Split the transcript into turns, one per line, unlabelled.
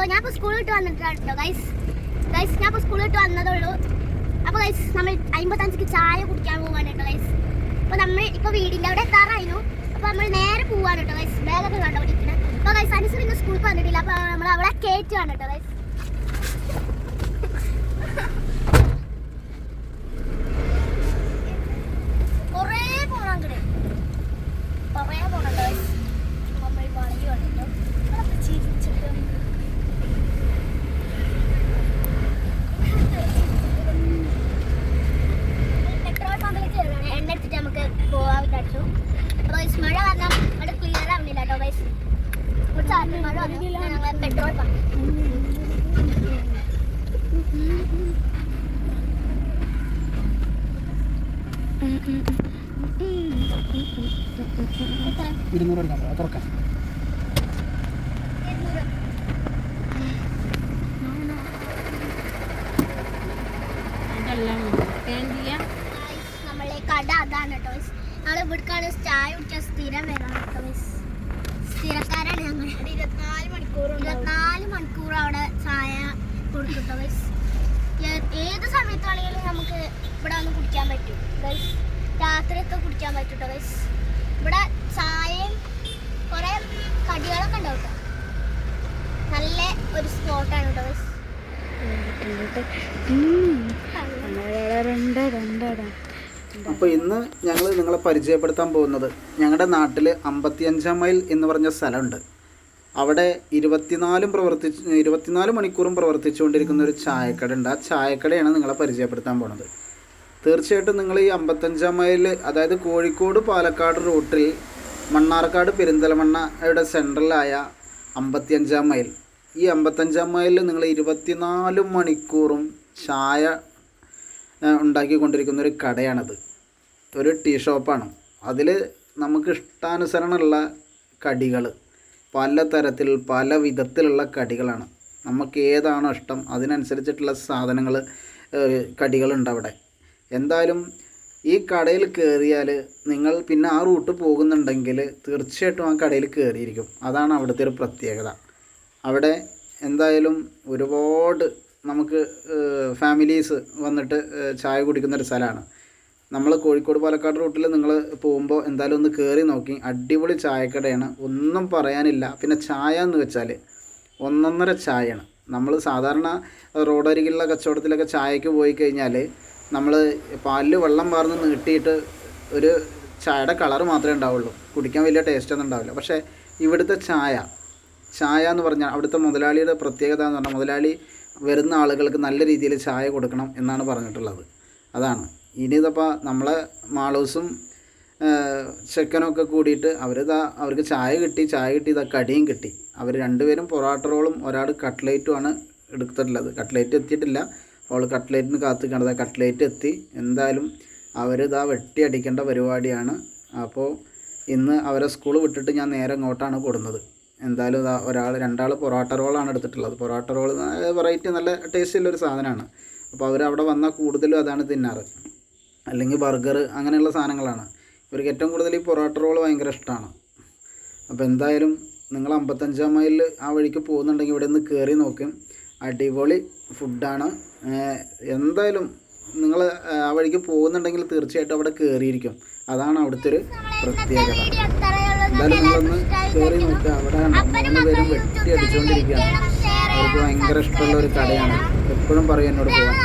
Hello ഞാൻ ഇപ്പോൾ സ്കൂളിൽ വിട്ട് വന്നിട്ടാണ് ഗൈസ് ഗൈസ് ഞാൻ ഇപ്പോൾ സ്കൂളിൽ വിട്ട് വന്നതുള്ളൂ അപ്പോൾ ഗൈസ് നമ്മൾ അമ്പത്തഞ്ചിക്ക് ചായ കുടിക്കാൻ പോവാണ് കേട്ടോ ഗൈസ് അപ്പോൾ നമ്മൾ ഇപ്പോൾ വീടിന്റെ അവിടെ എത്താറായിരുന്നു അപ്പോൾ നമ്മൾ നേരെ പോവാണ് കേട്ടോ ഗൈസ് ബാഗൊക്കെ കണ്ടോ പഠിക്കുന്നത് അപ്പോൾ ഗൈസ് അനുസരിച്ച് പിന്നെ സ്കൂളിൽ വന്നിട്ടില്ല. അപ്പോൾ നമ്മൾ അവിടെ കയറ്റുകയാണ് കേട്ടോ ഗൈസ് കുറേ പോകണം അങ്ങോട്ട് കുറേ പോകണം കേട്ടോ ഗൈസ് നമ്മൾ വളഞ്ഞു കണ്ടിട്ടോ അതൊക്കെ ചിരിച്ചിട്ട് പെട്രോൾ പമ്പിൽ കയറുകയാണ് എണ്ണ എടുത്തിട്ട് നമുക്ക് പോകാൻ വിചാരിച്ചു അപ്പോൾ ഗൈസ് മഴ കാരണം അവിടെ ക്ലിയർ ആവുന്നില്ല കേട്ടോ ഗൈസ് കുറച്ച് ആദ്യം മഴ വന്നു പെട്രോൾ
ഇരുന്നൂറ് എടുക്കാം തുറക്കാം
നമ്മളെ കട അതാണ് കേട്ടോ ഞങ്ങൾ ഇവിടേക്കാണ് ചായ കുടിക്കാൻ സ്ഥിരം വരാം കേട്ടോ. സ്ഥിരക്കാരാണ് ഞങ്ങൾ ഇരുപത്തിനാല് മണിക്കൂർ ഇരുപത്തിനാല് മണിക്കൂർ അവിടെ ചായ കൊടുക്കും ഗൈസ് ഏത് സമയത്താണെങ്കിലും നമുക്ക് ഇവിടെ വന്ന് കുടിക്കാൻ പറ്റും ഗൈസ് രാത്രിയൊക്കെ കുടിക്കാൻ പറ്റും കേട്ടോ ഗൈസ് ഇവിടെ ചായയും കുറേ കടികളൊക്കെ ഉണ്ടാവും കേട്ടോ നല്ല ഒരു സ്പോട്ടാണ് കേട്ടോ ഗൈസ്
അപ്പോൾ ഇന്ന് ഞങ്ങൾ നിങ്ങളെ പരിചയപ്പെടുത്താൻ പോകുന്നത് ഞങ്ങളുടെ നാട്ടിൽ അമ്പത്തിയഞ്ചാം മൈൽ എന്ന് പറഞ്ഞ സ്ഥലമുണ്ട്. അവിടെ ഇരുപത്തിനാലും പ്രവർത്തി ഇരുപത്തിനാല് മണിക്കൂറും പ്രവർത്തിച്ചുകൊണ്ടിരിക്കുന്ന ഒരു ചായക്കട ഉണ്ട് ആ ചായക്കടയാണ് നിങ്ങളെ പരിചയപ്പെടുത്താൻ പോണത്. തീർച്ചയായിട്ടും നിങ്ങൾ ഈ അമ്പത്തഞ്ചാം മൈൽ അതായത് കോഴിക്കോട് പാലക്കാട് റൂട്ടിൽ മണ്ണാർക്കാട് പെരിന്തൽമണ്ണയുടെ സെൻട്രലായ അമ്പത്തിയഞ്ചാം മൈൽ. ഈ അമ്പത്തഞ്ചാം മൈലിൽ നിങ്ങൾ ഇരുപത്തിനാല് മണിക്കൂറും ചായ ഉണ്ടാക്കിക്കൊണ്ടിരിക്കുന്ന ഒരു കടയാണത്. ഒരു ടീ ഷോപ്പാണ്. അതിൽ നമുക്ക് ഇഷ്ടാനുസരണമുള്ള കടികൾ പല തരത്തിൽ പല വിധത്തിലുള്ള കടികളാണ്. നമുക്ക് ഏതാണോ ഇഷ്ടം അതിനനുസരിച്ചിട്ടുള്ള സാധനങ്ങൾ കടികളുണ്ട് അവിടെ എന്തായാലും ഈ കടയിൽ കയറിയാൽ നിങ്ങൾ പിന്നെ ആ റൂട്ട് പോകുന്നുണ്ടെങ്കിൽ തീർച്ചയായിട്ടും ആ കടയിൽ കയറിയിരിക്കും അതാണ് അവിടുത്തെ ഒരു പ്രത്യേകത. അവിടെ എന്തായാലും ഒരുപാട് നമുക്ക് ഫാമിലീസ് വന്നിട്ട് ചായ കുടിക്കുന്ന ഒരു സ്ഥലമാണ്. നമ്മൾ കോഴിക്കോട് പാലക്കാട് റൂട്ടിൽ നിങ്ങൾ പോകുമ്പോൾ എന്തായാലും ഒന്ന് കയറി നോക്കി. അടിപൊളി ചായക്കടയാണ്. ഒന്നും പറയാനില്ല. പിന്നെ ചായ എന്ന് വെച്ചാൽ ഒന്നൊന്നര ചായയാണ്. നമ്മൾ സാധാരണ റോഡരികിലുള്ള കച്ചവടത്തിലൊക്കെ ചായക്ക് പോയി കഴിഞ്ഞാൽ നമ്മൾ പാലിൽ വെള്ളം പാർന്ന് നീട്ടിയിട്ട് ഒരു ചായയുടെ കളർ മാത്രമേ ഉണ്ടാവുള്ളൂ. കുടിക്കാൻ വലിയ ടേസ്റ്റ് ഒന്നും ഉണ്ടാവില്ല. പക്ഷേ ഇവിടുത്തെ ചായ ചായ എന്ന് പറഞ്ഞാൽ അവിടുത്തെ മുതലാളിയുടെ പ്രത്യേകത എന്ന് പറഞ്ഞാൽ മുതലാളി വരുന്ന ആളുകൾക്ക് നല്ല രീതിയിൽ ചായ കൊടുക്കണം എന്നാണ് പറഞ്ഞിട്ടുള്ളത്. അതാണ്. ഇനി ഇതപ്പോൾ നമ്മളെ മാളൂസും ചെക്കനൊക്കെ കൂടിയിട്ട് അവരിതാ അവർക്ക് ചായ കിട്ടി ചായ കിട്ടി ഇതാ കടിയും കിട്ടി. അവർ രണ്ടുപേരും പൊറോട്ട റോളും ഒരാൾ കട്ട്ലേറ്റും ആണ് എടുത്തിട്ടുള്ളത്. കട്ട്ലേറ്റ് എത്തിയിട്ടില്ല. അവൾ കട്ട്ലേറ്റിന് കാത്തു കണ്ടത് കട്ട്ലേറ്റ് എത്തി. എന്തായാലും അവരിതാ വെട്ടി അടിക്കേണ്ട പരിപാടിയാണ്. അപ്പോൾ ഇന്ന് അവരെ സ്കൂൾ വിട്ടിട്ട് ഞാൻ നേരെ ഇങ്ങോട്ടാണ് കൊടുന്നത്. എന്തായാലും ഇതാ ഒരാൾ രണ്ടാൾ പൊറോട്ട റോളാണ് എടുത്തിട്ടുള്ളത്. പൊറോട്ട റോൾ വെറൈറ്റി നല്ല ടേസ്റ്റുള്ളൊരു സാധനമാണ്. അപ്പോൾ അവർ അവിടെ വന്നാൽ കൂടുതലും അതാണ് തിന്നാറ്. അല്ലെങ്കിൽ ബർഗർ അങ്ങനെയുള്ള സാധനങ്ങളാണ്. ഇവർക്ക് ഏറ്റവും കൂടുതൽ ഈ പൊറോട്ട റോൾ ഭയങ്കര ഇഷ്ടമാണ് അപ്പോൾ എന്തായാലും നിങ്ങൾ അമ്പത്തഞ്ചാം മൈലിൽ ആ വഴിക്ക് പോകുന്നുണ്ടെങ്കിൽ ഇവിടെ നിന്ന് കയറി നോക്കും. അടിപൊളി ഫുഡാണ് എന്തായാലും നിങ്ങൾ ആ വഴിക്ക് പോകുന്നുണ്ടെങ്കിൽ തീർച്ചയായിട്ടും അവിടെ കയറിയിരിക്കും അതാണ് അവിടുത്തെ ഒരു പ്രത്യേകത. എന്തായാലും നിങ്ങളൊന്ന് കയറി നോക്കുക അവിടെ മൂന്ന് പേരും വെട്ടി അടിച്ചുകൊണ്ടിരിക്കുകയാണ് അവർക്ക് ഭയങ്കര ഇഷ്ടമുള്ള ഒരു കടയാണ്. എപ്പോഴും പറയും എന്നോട് പോകാൻ.